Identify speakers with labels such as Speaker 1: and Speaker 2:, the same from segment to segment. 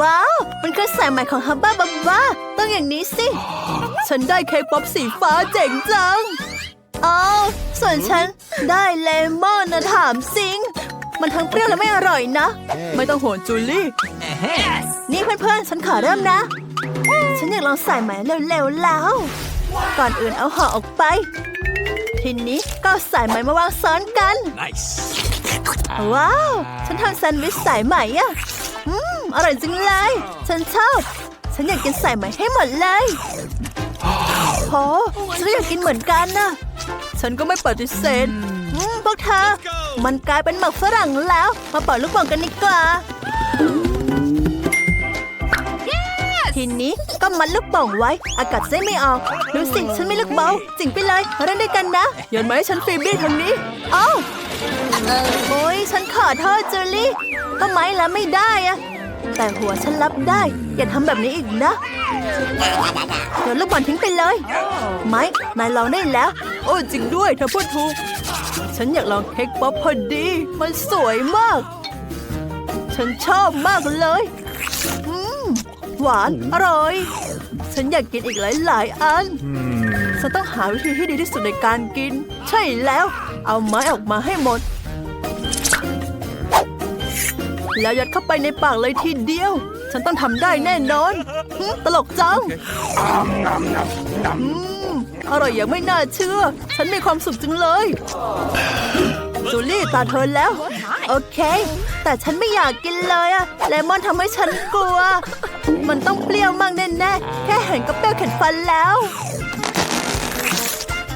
Speaker 1: ว้าว มันคือสายใหม่ของฮับบ้าบับบ้าต้องอย่างนี้สิ ฉันได้เค้กป๊อปสีฟ้าเจ๋งจังอ๋อส่วนฉันได้เลมอนนะถามสิง มันทั้งเปรี้ยวและไม่อร่อยนะ ไม่ต้องห่วงจูลี่ นี่เพื่อนๆ ฉันขอเริ่มนะ ฉันอยากลองใส่ใหม่เร็วๆแล้ว ก่อนอื่นเอาห่อออกไป ทีนี้ก็เอาสายไหมมาวางซ้อนกัน
Speaker 2: Nice.
Speaker 1: ว้าว ฉันทำแซนด์วิชสายไหมอะอืม อร่อยจังเลย ฉันชอบ ฉันอยากกินสายไหมให้หมดเลยโหฉันก็อยากกินเหมือนกันนะฉันก็ไม่ปฏิเสธอืมพวกเธอ มันกลายเป็นหมักฝรั่งแล้ว มาเป่าลูกโป่งกันดีกว่าทีนี้ก็มัดลูกโป่งไว้ อากาศจะไม่ออกดูสิฉันไม่ลูกเบาจิงไปเลยมาเล่นด้วยกันนะโยนมาให้ฉันฟีบี้ทางนี้เอ้าโอ้ยฉันขอโทษจูลี่ทำไมแล้วไม่ได้อะ แต่หัวฉันรับได้ อย่าทำแบบนี้อีกนะเดี๋ยวลูกบอลทิ้งไปเลย ไม้นายลองได้แล้ว โอ้จริงด้วยเธอพูดถูก ฉันอยากลองเค้กป๊อปพอดี มันสวยมาก ฉันชอบมากเลยอืมหวาน อร่อย ฉันอยากกินอีกหลาย ๆ อัน ฉันต้องหาวิธีที่ดีที่สุดในการกิน ใช่แล้ว เอาไม้ออกมาให้หมด แล้วยัดเข้าไปในปากเลยทีเดียว ฉันต้องทำได้แน่นอน ตลกจังอร่อยอย่างไม่น่าเชื่อ ฉันมีความสุขจังเลย จูลี่ตาเธอแล้ว โอเค แต่ฉันไม่อยากกินเลยอะเลมอนทำให้ฉันกลัว มันต้องเปรี้ยวมากแน่ๆ แค่เห็นก็เปรี้ยวเข็ดฟันแล้ว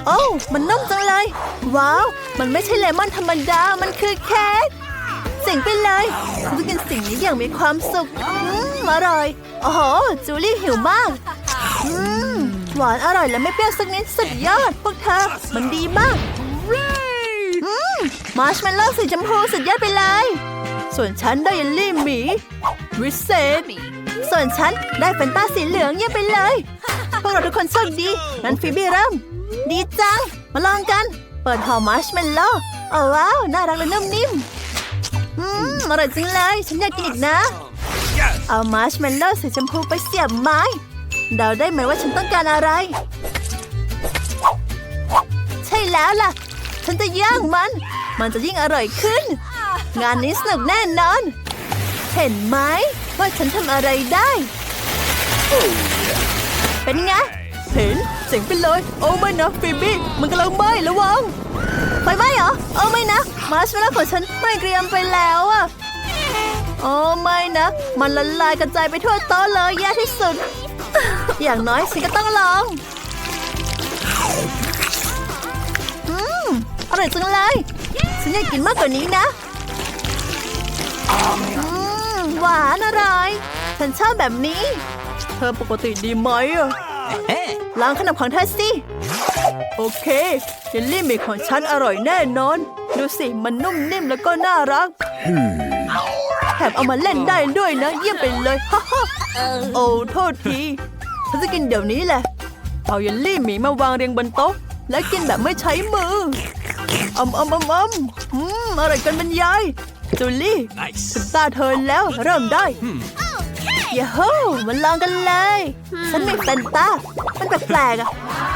Speaker 1: โอ้ มันนุ่มจังเลย ว้าว มันไม่ใช่เลมอนธรรมดา มันคือเค้ก เจ๋งไปเลยฉันจะกินสิ่งนี้อย่างมีความสุขอืมอร่อย โอ้โห จูลี่หิวมาก อืม หวานอร่อยและไม่เปรี้ยวสักนิดสุดยอด พวกเธอ มันดีมากอืมมาร์ชเมลโล่สีชมพูสุดยอดไปเลย ส่วนฉันได้เยลลี่หมีวิเศษ ส่วนฉันได้เป็นต้าสีเหลืองเยี่ยมไปเลย พวกเราทุกคนโชคดีงั้นฟีบี้เริ่ม ดีจัง มาลองกัน เปิดห่อมาร์ชเมลโล่โอ้ว้าว น่ารักและนุ่มนิ่ม อืมอร่อยจังเลย ฉันอยากกินอีกนะ
Speaker 2: Yes.
Speaker 1: เอามาร์ชเมลโล่สีชมพูไปเสียบไม้เดาได้ไหมว่าฉันต้องการอะไร ใช่แล้วล่ะ ฉันจะย่างมัน มันจะยิ่งอร่อยขึ้น งานนี้สนุกแน่นอน เห็นไหมว่าฉันทำอะไรได้ เป็นไง เห็นเจ๋งไปเลย โอ้ไม่นะฟิบี้มันกำลังไหม้ระวังไฟไหม้เหรอโอ้ไม่นะ มาร์ชเมลโล่ของฉันไหม้เกรียมไปแล้วอะโอ้ไม่นะ มันละลายกระจายไปทั่วโต๊ะเลยแย่ที่สุด อย่างน้อยฉันก็ต้องลอง อืมอร่อยจังเลย ฉันอยากกินมากกว่านี้นะ อืม หวานอร่อย ฉันชอบแบบนี้ เธอปกติดีไหมอะลองขนมของเธอสิ โอเค เยลลี่หมีของฉันอร่อยแน่นอน ดูสิมันนุ่มนิ่มแล้วก็น่ารักแถมเอามาเล่นได้ด้วยนะ เยี่ยมไปเลยฮ่าฮ่าโอ้โทษทีฉันจะกินเดี๋ยวนี้แหละ เอาเยลลี่หมีมาวางเรียงบนโต๊ะ และกินแบบไม่ใช้มืออมอมอมอมอืมอร่อยกันบรรยายจูลี่
Speaker 2: Nice.
Speaker 1: ถึงตาเธอแล้วเริ่มได้อย่าโฮมันลองกันเลย ฉันมีแฟนตา มันแปลกๆอะ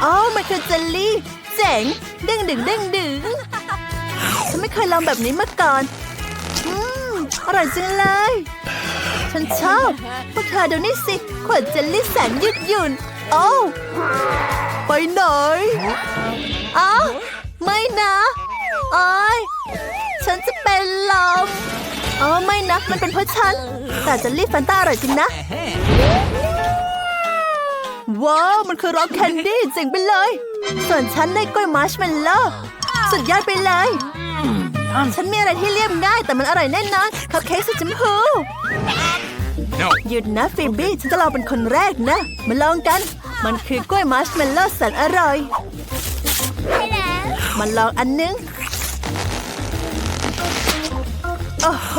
Speaker 1: อ๋อมันคือเจลลี่ เจ๋งเด้งดึงเด้งดึงฉันไม่เคยลองแบบนี้มาก่อนอืมอร่อยจังเลย ฉันชอบพวกเธอดูนี่สิ ขวดเจลลี่แสนยืดหยุ่น โอ้ไปไหนอ๋อไม่นะโอ้ยฉันจะเป็นลมอ๋อไม่นะ มันเป็นเพราะฉัน แต่เจลลี่แฟนตาอร่อยจริงนะ ว้าว มันคือร็อกแคนดี้เจ๋งไปเลย ส่วนฉันได้กล้วยมาร์ชเมลโล่สุดยอดไปเลย ฉันมีอะไรที่เรียบง่ายแต่มันอร่อยแน่นอนคัพเค้กสีชมพู
Speaker 2: No.
Speaker 1: หยุดนะฟิบบี้ฉันจะลองเป็นคนแรกนะ มาลองกัน มันคือกล้วยมาร์ชเมลโล่แสนอร่อยมาลองอันนึง โอ้โห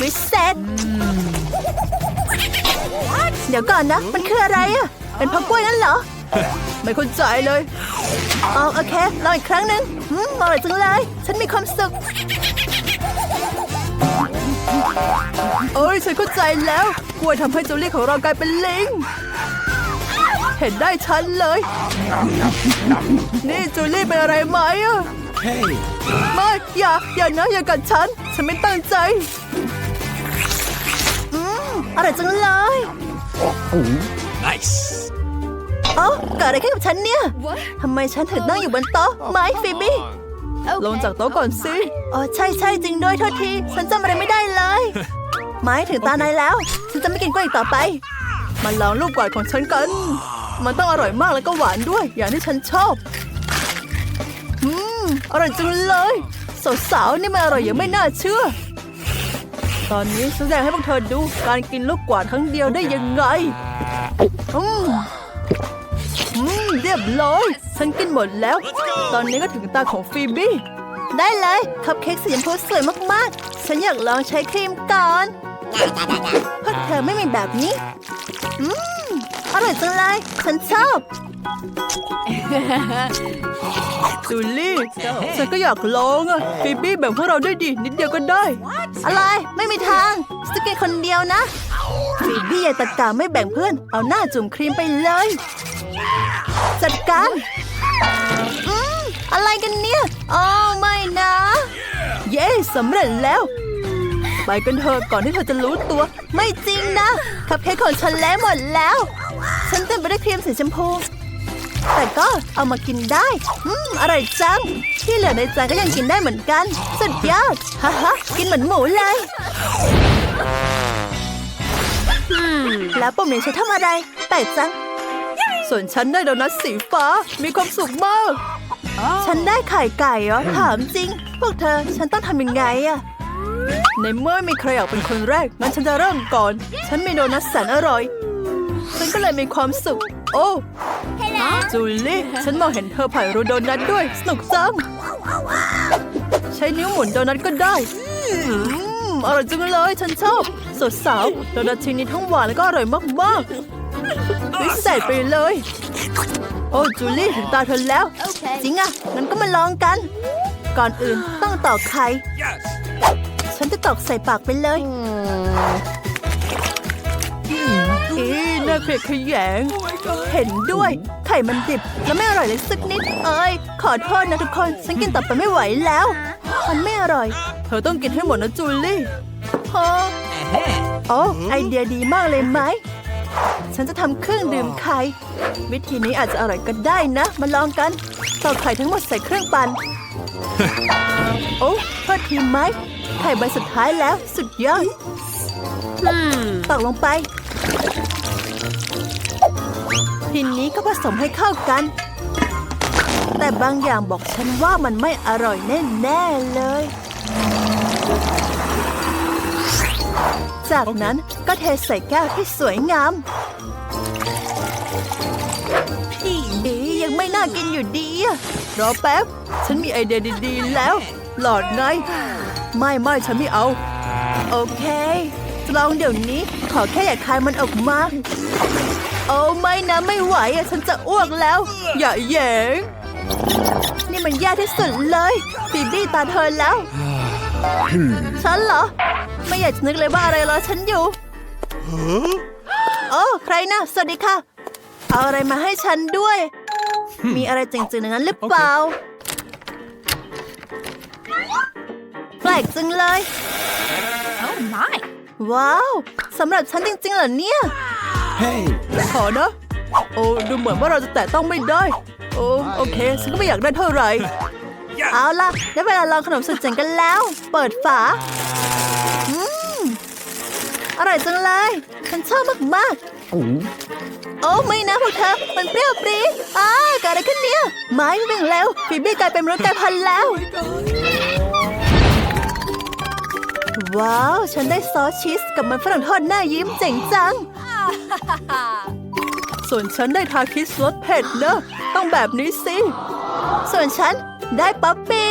Speaker 1: วิเศษเดี๋ยวก่อนนะ มันคืออะไรอะเป็นเพราะกล้วยนั่นเหรอ ไม่เข้าใจเลยอ๋อโอเคลองอีกครั้งหนึ่งอืมอร่อยจังเลย ฉันมีความสุขเอ้ยฉันเข้าใจแล้วกล้วยทำให้จูลี่ของเรากลายเป็นลิง เห็นได้ชันเลย นี่จูลี่เป็นอะไรไหมอะ
Speaker 2: Hey.
Speaker 1: ไม่อย่า อย่านะอย่ากัดฉัน ฉันไม่ตั้งใจ อืมอร่อยจังเลย
Speaker 2: Nice.
Speaker 1: เอ้าเกิดอะไรขึ้นกับฉันเนี่ยทำไมฉันถึงนั่งอยู่บนโต๊ะไม้ฟิบี้ลงจากโต๊ะก่อนสิอ๋อใช่ใช่จริงด้วยโทษที ฉันจำอะไรไม่ได้เลย ไม้ถึงตานายแล้ว ฉันจะไม่กินกล้วยอีกต่อไป มาลองลูกกวาดของฉันกัน มันต้องอร่อยมากแล้วก็หวานด้วย อย่างที่ฉันชอบ อืม อร่อยจังเลย สาวๆนี่มันอร่อยอย่างไม่น่าเชื่อ ตอนนี้ฉันแสดงให้พวกเธอดู การกินลูกกวาดครั้งเดียวได้ยังไง อืม อืมเรียบร้อย ฉันกินหมดแล้ว ตอนนี้ก็ถึงตาของฟีบี้ ได้เลย คัพเค้กสีชมพูสวยมากๆ ฉันอยากลองใช้ครีมก่อนพวกเธอไม่มีแบบนี้ อืม อร่อยจังเลย ฉันชอบจูลี่ฉันก็อยากลองอะฟีบี้แบ่งพวกเราด้วยดิ นิดเดียวก็ได้ อะไร ไม่มีทางฉันจะกินคนเดียวนะฟีบี้อย่าตะกาไม่แบ่งเพื่อน เอาหน้าจุ่มครีมไปเลย จัดการอืมอะไรกันเนี่ยอ๋อไม่นะ เย้สำเร็จแล้ว ไปกันเถอะก่อนที่เธอจะรู้ตัว ไม่จริงนะ คัพเค้กของฉันแล้วหมดแล้ว ฉันเต็มไปด้วยครีมสีชมพู แต่ก็เอามากินได้ อืมอร่อยจัง ที่เหลือในจานก็ยังกินได้เหมือนกัน สุดยอดฮ่าฮ่ากินเหมือนหมูเลย แล้วปุ่มนี้ใช้ทำอะไรแปลกจัง ส่วนฉันได้โดนัทสีฟ้า มีความสุขมาก ฉันได้ไข่ไก่เหรอ ถามจริง พวกเธอ ฉันต้องทำยังไงอะในเมื่อไม่มีใครอยากเป็นคนแรกงั้นฉันจะเริ่มก่อน ฉันมีโดนัทแสนอร่อย ฉันก็เลยมีความสุข โอ้จูลี่ ฉันมองเห็นเธอผ่านรูโดนัทด้วย สนุกจัง ใช้นิ้วหมุนโดนัทก็ได้อืมอร่อยจังเลย ฉันชอบ สดสาวโดนัทชิ้นนี้ทั้งหวานแล้วก็อร่อยมากๆ พิเศษไปเลย โอ้จูลี่ถึงตาเธอแล้ว จริงอะงั้นก็มาลองกัน ก่อนอื่นต้องตอกไข่ฉันจะตอกใส่ปากไปเลยอีน่าเกลียดขยง เห็นด้วย ไข่มันดิบ แล้วไม่อร่อยเลยสักนิด เอ้ย ขอโทษนะทุกคน ฉันกินต่อไปไม่ไหวแล้ว มันไม่อร่อย เธอต้องกินให้หมดนะจูลี่โอ้ไอเดียดีมากเลยไหม ฉันจะทำเครื่องดื่มไข่ วิธีนี้อาจจะอร่อยก็ได้นะ มาลองกันตอกไข่ทั้งหมดใส่เครื่องปั่น โอ้โทษทีไหมไข่ใบสุดท้ายแล้วสุดยอดตอกลงไป ทีนี้ก็ผสมให้เข้ากัน แต่บางอย่างบอกฉันว่ามันไม่อร่อยแน่ ๆ เลย จากนั้นก็เทใส่แก้วที่สวยงามอียังไม่น่ากินอยู่ดีอะรอแป๊บ ฉันมีไอเดียดีๆแล้ว หลอดไง ไม่ไม่ฉันไม่เอา โอเคลองเดี๋ยวนี้ ขอแค่อย่าคายมันออกมา โอ้ไม่นะไม่ไหวอะฉันจะอ้วกแล้ว อย่าแหยงนี่มันแย่ที่สุดเลยบีบี้ตาเธอแล้ว ฉันเหรอ ไม่อยากจะนึกเลยว่าอะไรรอฉันอยู่โอ้ใครนะ สวัสดีค่ะ เอาอะไรมาให้ฉันด้วย มีอะไรจริงๆอย่างนั้นหรือเปล่า แปลกจังเลย
Speaker 3: Oh my.
Speaker 1: ว้าว สำหรับฉันจริงๆเหรอเนี่ย
Speaker 2: Hey.
Speaker 1: ขอนะ โอ้ดูเหมือนว่าเราจะแตะต้องไม่ได้ โอ้โอเค ฉันก็ไม่อยากได้เท่าไหร่
Speaker 2: Yes.
Speaker 1: เอาล่ะ ได้เวลาลองขนมสุดเจ๋งกันแล้ว เปิดฝาอืม อร่อยจังเลย ฉันชอบมากๆโอ้ไม่นะพวกเธอ มันเปรี้ยวปรี๊ดอ้าเกิดอะไรขึ้นเนี่ย ไม้วิ่งแล้วฟีบี้กลายเป็นมนุษย์กลายพันธุ์แล้ว ว้าว ฉันได้ซอสชีสกับมันฝรั่งทอดหน้ายิ้มเจ๋งจัง ส่วนฉันได้ทาคิสรสเผ็ดเนอะต้องแบบนี้สิ ส่วนฉันได้ป๊อปปี้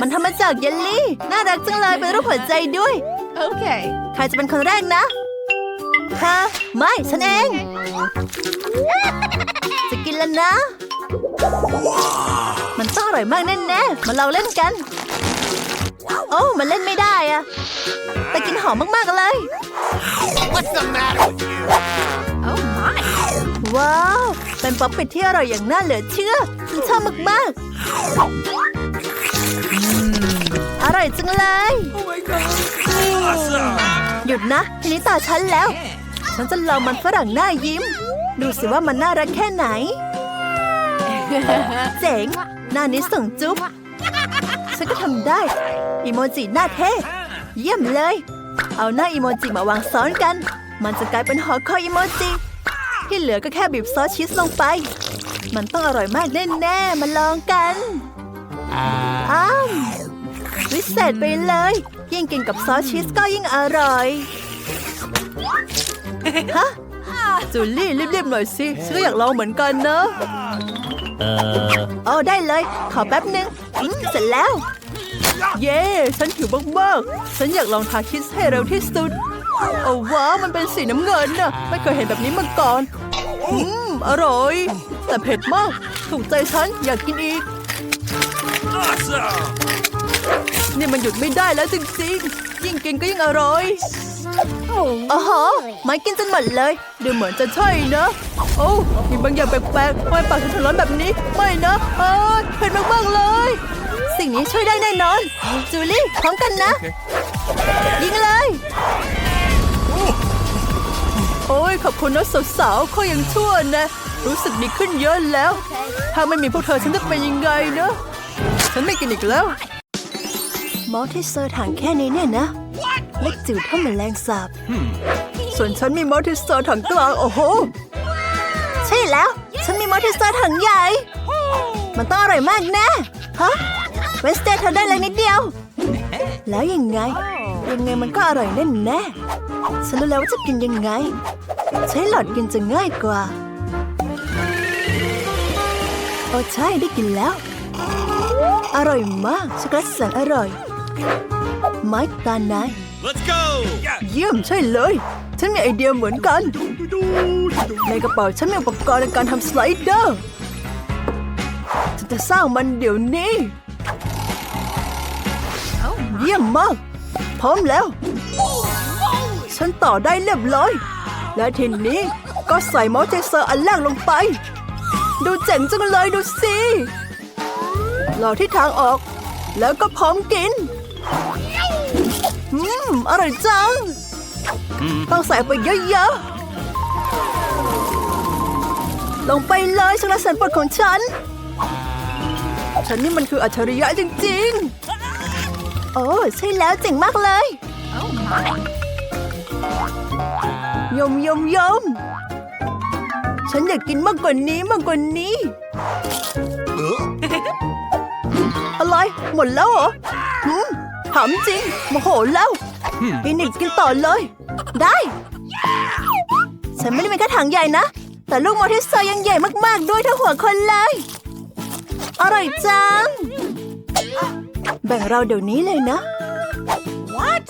Speaker 1: มันทำมาจากเยลลี่ น่ารักจังเลยเป็นรูปหัวใจด้วย
Speaker 3: Okay.
Speaker 1: ใครจะเป็นคนแรกนะค่ะไม่ ฉันเอง จะกินแล้วนะ มันต้องอร่อยมากแน่ๆ มาลองเล่นกัน โอ้มันเล่นไม่ได้อะแต่กลินหอมมากๆเลย
Speaker 2: What's the matter with you?
Speaker 3: Oh my.
Speaker 1: ว้าว เป็นป๊อปเป็ดที่อร่อยอย่างน่าเหลือเชื่อฉันชอบมากๆอืมอ ร่อยจังเลย
Speaker 2: Awesome.
Speaker 1: หยุดนะทีนี้ตาฉันแล้ว ฉันจะลองมันฝรั่งหน้ายิ้ม ดูสิว่ามันน่ารักแค่ไหน เจ๋ง หน้านี้ส่งจุ๊บ ฉันก็ทำได้ อีโมจิหน้าเท่ เยี่ยมเลย เอาหน้าอีโมจิมาวางซ้อนกัน มันจะกลายเป็นหอคอยอีโมจิ ที่เหลือก็แค่บีบซอสชีสลงไป มันต้องอร่อยมากแน่ๆ มาลองกัน อ้าว วิเศษไปเลย ยิ่งกินกับซอสชีสก็ยิ่งอร่อย ฮะ จูลี่รีบๆหน่อยสิฉันก็อยากลองเหมือนกันเนอะเออได้เลย ขอแป๊บนึงอืมเสร็จแล้ว เย้ฉันหิวมากๆฉันอยากลองทาคิสให้เร็วที่สุดโอ้ว้าวมันเป็นสีน้ำเงินน่ะไม่เคยเห็นแบบนี้มาก่อน อืม อร่อย แต่เผ็ดมาก ถูกใจฉันอยากกินอีก
Speaker 2: Awesome.
Speaker 1: นี่มันหยุดไม่ได้แล้วจริงๆ ยิ่งกินก็ยิ่งอร่อยอ๋อฮะไม่กินจนหมดเลย ดูเหมือนจะใช่นะโอ้มีบางอย่างแปลกๆทำไมปากฉันถึงร้อนแบบนี้ ไม่นะเอ้ยเผ็ดมากๆเลย สิ่งนี้ช่วยได้แน่นอน จูลี่พร้อมกันนะ ยิงเลย โอ้ยขอบคุณนะสาวๆเขายังชั่วนะ รู้สึกดีขึ้นเยอะแล้ว ถ้าไม่มีพวกเธอฉันจะเป็นยังไงนะ ฉันไม่กินอีกแล้วมอสที่เซอร์ถังแค่นี้เนี่ยนะเล็กจิ๋วเท่าแมลงสาบส่วนฉันมีมอสที่เซอร์ถังกลาง โอ้โห ใช่แล้ว ฉันมีมอสที่เซอร์ถังใหญ่ มันต้องอร่อยมากแน่ฮะเวนสเตย์เธอได้เลยนิดเดียว แล้วยังไง ยังไงมันก็อร่อยแน่แน่ๆฉันรู้แล้วว่าจะกินยังไง ใช้หลอดกินจะง่ายกว่าโอ้ใช่ได้กินแล้ว อร่อยมากช็อกโกแลตแสนอร่อย ไม้ตานาย
Speaker 2: Let's go.
Speaker 1: เยี่ยมใช่เลย ฉันมีไอเดียเหมือนกัน ในกระเป๋าฉันมีอุปกรณ์ในการทำสไลเดอร์ฉันจะสร้างมันเดี๋ยวนี้
Speaker 3: Oh my.
Speaker 1: เยี่ยมมาก พร้อมแล้ว ฉันต่อได้เรียบร้อย และทีนี้ก็ใส่มอสเจเซอร์อันแรกลงไป ดูเจ๋งจังเลยดูสิ รอที่ทางออก แล้วก็พร้อมกิน อืม อร่อยจัง ต้องใส่ไปเยอะๆ ลงไปเลยสุรสันปดของฉัน ฉันนี่มันคืออัจฉริยะจริงๆ โอ้ใช่แล้วเจ๋งมากเลย
Speaker 3: Oh my.
Speaker 1: ยมยมยมฉันอยากกินมากกว่านี้มากกว่านี้ อะไรหมดแล้วเหรอหืมถามจริงโมโหแล้วพินิดกินต่อเลย ได้ ฉันไม่ได้เป็นแค่ถังใหญ่นะ แต่ลูกมอเทสเซอร์ยังใหญ่มากๆ ด้วยเท่าหัวคนเลย อร่อยจัง แบ่งเราเดี๋ยวนี้เลยนะ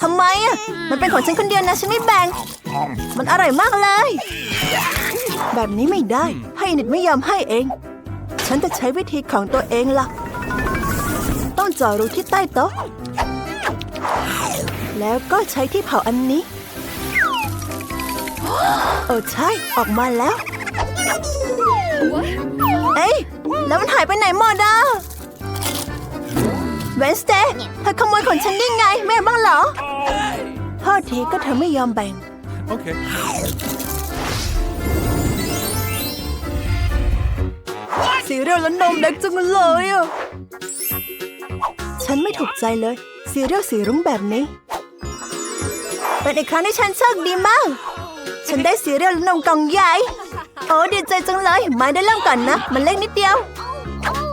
Speaker 1: ทำไมอะ มันเป็นของฉันคนเดียวนะ ฉันไม่แบ่ง มันอร่อยมากเลย แบบนี้ไม่ได้ ให้อินิดไม่ยอมให้เอง ฉันจะใช้วิธีของตัวเองล่ะ ต้องเจาะรูที่ใต้โต๊ะ แล้วก็ใช้ที่เผาอันนี้เออใช่ ออกมาแล้ว เอ้ย แล้วมันหายไปไหนหมดอะเวนสเตย์เธอขโมยของฉันได้ไง แม่บ้างเหรอโทษทีก็เธอไม่ยอมแบ่ง
Speaker 2: Okay.
Speaker 1: สีเรียลและนมเด็กจังเลยอะ ฉันไม่ถูกใจเลยซีเรียลสีรุ้งแบบนี้ เป็นอีกครั้งที่ฉันโชคดีมาก ฉันได้ซีเรียลนมกล่องใหญ่ โอ้ดีใจจังเลยมาได้เริ่มก่อนนะ มันเล็กนิดเดียว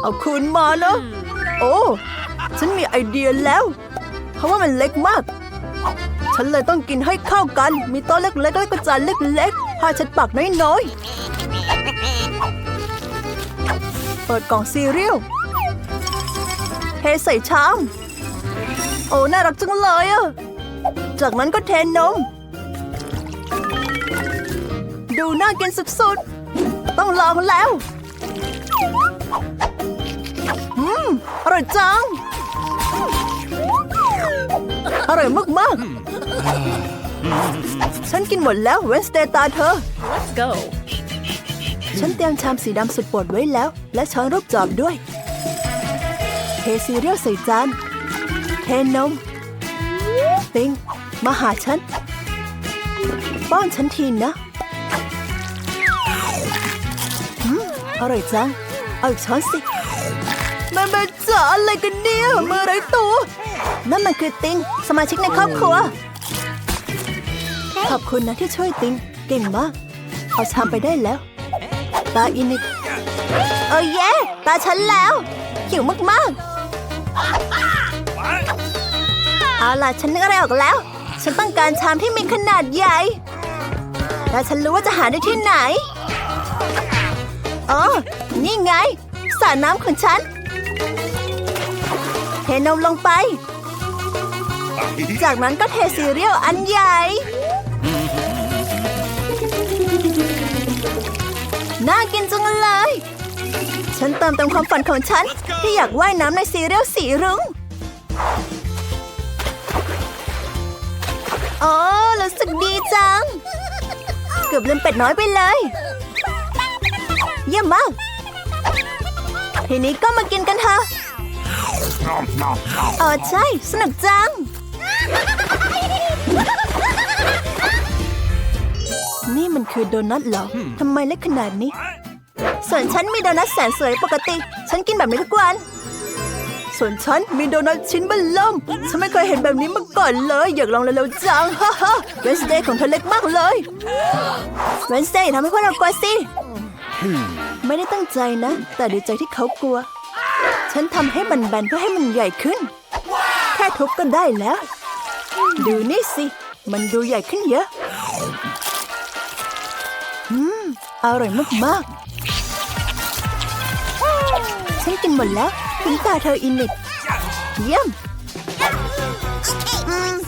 Speaker 1: เอาคืนมานะโอ้ฉันมีไอเดียแล้ว เพราะว่ามันเล็กมาก ฉันเลยต้องกินให้เข้ากัน มีโต๊ะเล็กๆแล้วก็จานเล็กๆผ้าเช็ดปากน้อยๆ เปิดกล่องซีเรียล เทใส่ชาม โอ้น่ารักจังเลยอะจากนั้นก็เทนม ดูน่ากินสุดๆ ต้องลองแล้วอืมอร่อยจัง อร่อยมากๆ ฉันกินหมดแล้วเวนสเตย์ตาเธอ
Speaker 3: Let's go.
Speaker 1: ฉันเตรียมชามสีดำสุดโปรดไว้แล้ว และช้อนรูปจอบด้วยเท ซีเรียลใส่จาน เทนม ติง มาหาฉัน ป้อนฉันทีนะอืมอร่อยจัง เอาอีกช้อนสิแม่แม่จ๋าอะไรกันเนี่ยมือไรตัว นั่นมันคือติง สมาชิกในครอบครัว ขอบคุณนะที่ช่วยติง เก่งมาก เอาชามไปได้แล้ว ตาอินิกเออเย่ตาฉันแล้วหิวมากๆ เอาล่ะฉันนึกอะไรออกแล้ว ฉันต้องการชามที่มีขนาดใหญ่ และฉันรู้ว่าจะหาได้ที่ไหนอ๋อนี่ไงสระน้ำของฉัน เทนมลงไป จากนั้นก็เทซีเรียลอันใหญ่ น่ากินจังเลย ฉันเติมเต็มความฝันของฉัน ที่อยากว่ายน้ำในซีเรียลสีรุ้งโอ้รู้สึกดีจัง เกือบลืมเป็ดน้อยไปเลย เยี่ยมมาก ทีนี้ก็มากินกันเถอะเออใช่ สนุกจัง นี่มันคือโดนัทเหรอ ทำไมเล็กขนาดนี้ ส่วนฉันมีโดนัทแสนสวยปกติ ฉันกินแบบนี้ทุกวัน ส่วนฉันมีโดนัทชิ้นเบลล่มฉันไม่เคยเห็นแบบนี้มาก่อนเลย อยากลองเร็วๆจังฮ่าฮ่าเวนสเดย์ของเธอเล็กมากเลยเวนสเดย์ทำให้พวกเรากลัวสิ ไม่ได้ตั้งใจนะ แต่ดีใจที่เขากลัว ฉันทำให้มันแบนเพื่อให้มันใหญ่ขึ้น แค่ทุบก็ได้แล้ว ดูนี่สิ มันดูใหญ่ขึ้นเยอะ อืม อร่อยมากๆ ฉันกินหมดแล้วถึงตาเธออินิดเยี่ยม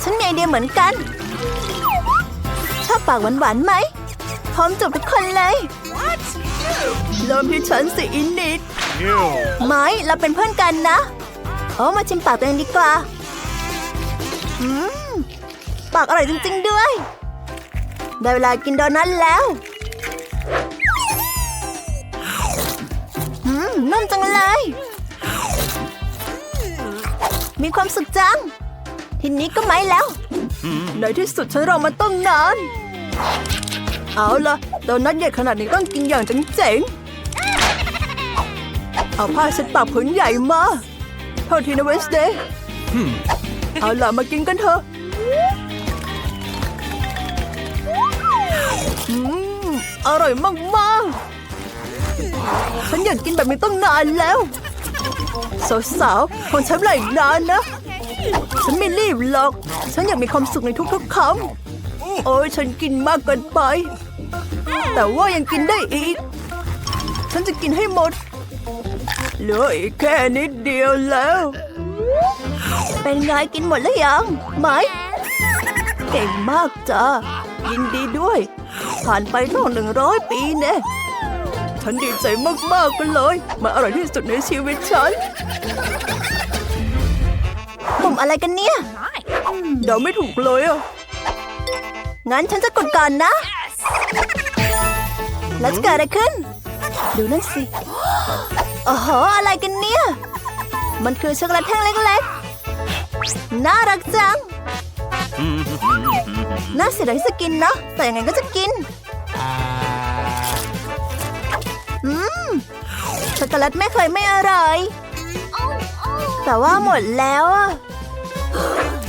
Speaker 1: ฉันมีไอเดียเหมือนกัน ชอบปากหวานๆไหม พร้อมจบทุกคนเลยเริ่มที่ฉันสิอินิดไม้เราเป็นเพื่อนกันนะโอ้มาชิมปากตัวเองดีกว่าปากอร่อยจริง ๆ ด้วย ได้เวลากินโดนัทแล้ว นุ่มจังเลย มีความสุขจัง ทีนี้ก็ไม่แล้ว ในที่สุดฉันรอมาต้องนาน เอาละโดนัทใหญ่ขนาดนี้ต้องกินอย่างเจ๋งๆเอาผ้าเช็ดปากผืนใหญ่มาโทษทีนะเวสเดย์เอาล่ะมากินกันเถอะอืมอร่อยมากๆ ฉันอยากกินแบบนี้ต้องนานแล้ว สาวๆคงใช้เวลาอีกนานนะ ฉันไม่รีบหรอก ฉันอยากมีความสุขในทุกๆคำโอ้ยฉันกินมากเกินไป แต่ว่ายังกินได้อีก ฉันจะกินให้หมด เหลืออีกแค่นิดเดียวแล้ว เป็นไงกินหมดแล้วยังไหมเก่งมากจ้ายินดีด้วย ผ่านไปตั้งหนึ่งร้อยปีแน่ ฉันดีใจมากๆกันเลยมันอร่อยที่สุดในชีวิตฉันปุ่มอะไรกันเนี่ย
Speaker 3: Nice.
Speaker 1: เดาไม่ถูกเลยอะ งั้นฉันจะกดก่อนนะ แล้วจะเกิดอะไรขึ้น ดูนั่นสิโอ้โหอะไรกันเนี่ย มันคือช็อกโกแลตแท่งเล็กๆ น่ารักจัง น่าเสียดายที่จะกินเนาะแต่ยังไงก็จะกิน ช็อกโกแลตไม่เคยไม่อร่อย แต่ว่าหมดแล้วอะ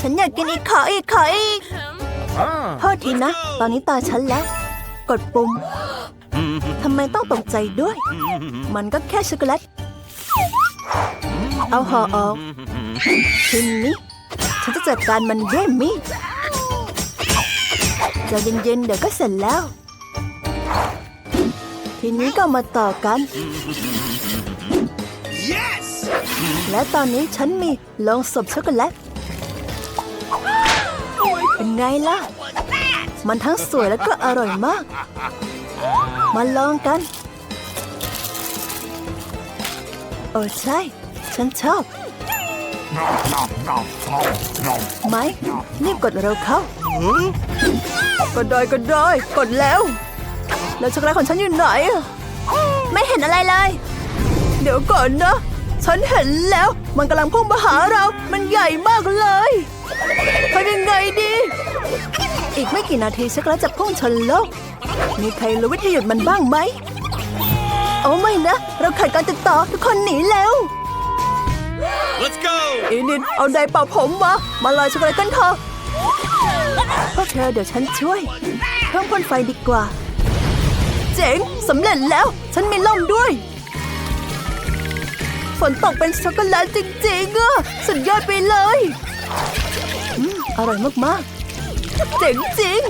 Speaker 1: ฉันอยากกินอีกขออีกขออีกโทษทีนะ ตอนนี้ตาฉันแล้ว กดปุ่มทำไมต้องตกใจด้วย มันก็แค่ช็อกโกแลต เอาห่อออกทีนี้ฉันจะจัดการมันด้วยมีดใจะเย็นๆเดี๋ยวก็เสร็จแล้ว ทีนี้ก็มาต่อกัน
Speaker 2: Yes!
Speaker 1: และตอนนี้ฉันมีโลงศพช็อกโกแลตเป็นไงล่ะ มันทั้งสวยแล้วก็อร่อยมาก มาลองกัน โอ้ใช่ ฉันชอบไหมรีบกดเร็วเข้า ก็ได้ก็ได้ กดแล้ว แล้วช็อกโกแลตของฉันอยู่ไหนอะไม่เห็นอะไรเลย เดี๋ยวก่อนนะ ฉันเห็นแล้ว มันกำลังพุ่งมาหาเรา มันใหญ่มากเลยทำยังไงดี อีกไม่กี่นาทีช็อกโกแลตจะพุ่งชนโลก มีใครรู้วิธีหยุดมันบ้างไหมโอ้ไม่นะ เราขาดการติดต่อทุกคนหนีแล้ว
Speaker 2: Let's go!
Speaker 1: อีนิดเอาไดร์เป่าผมมามาลอยช็อกโกแลตกันเถอะพวกเธอเดี๋ยวฉันช่วย เพิ่มพ่นไฟดีกว่า เจ๋งสำเร็จแล้ว ฉันมีล่มด้วย ฝนตกเป็นช็อกโกแลตจริงๆอะสุดยอดไปเลยออร่อยมากๆ เจ๋งจริง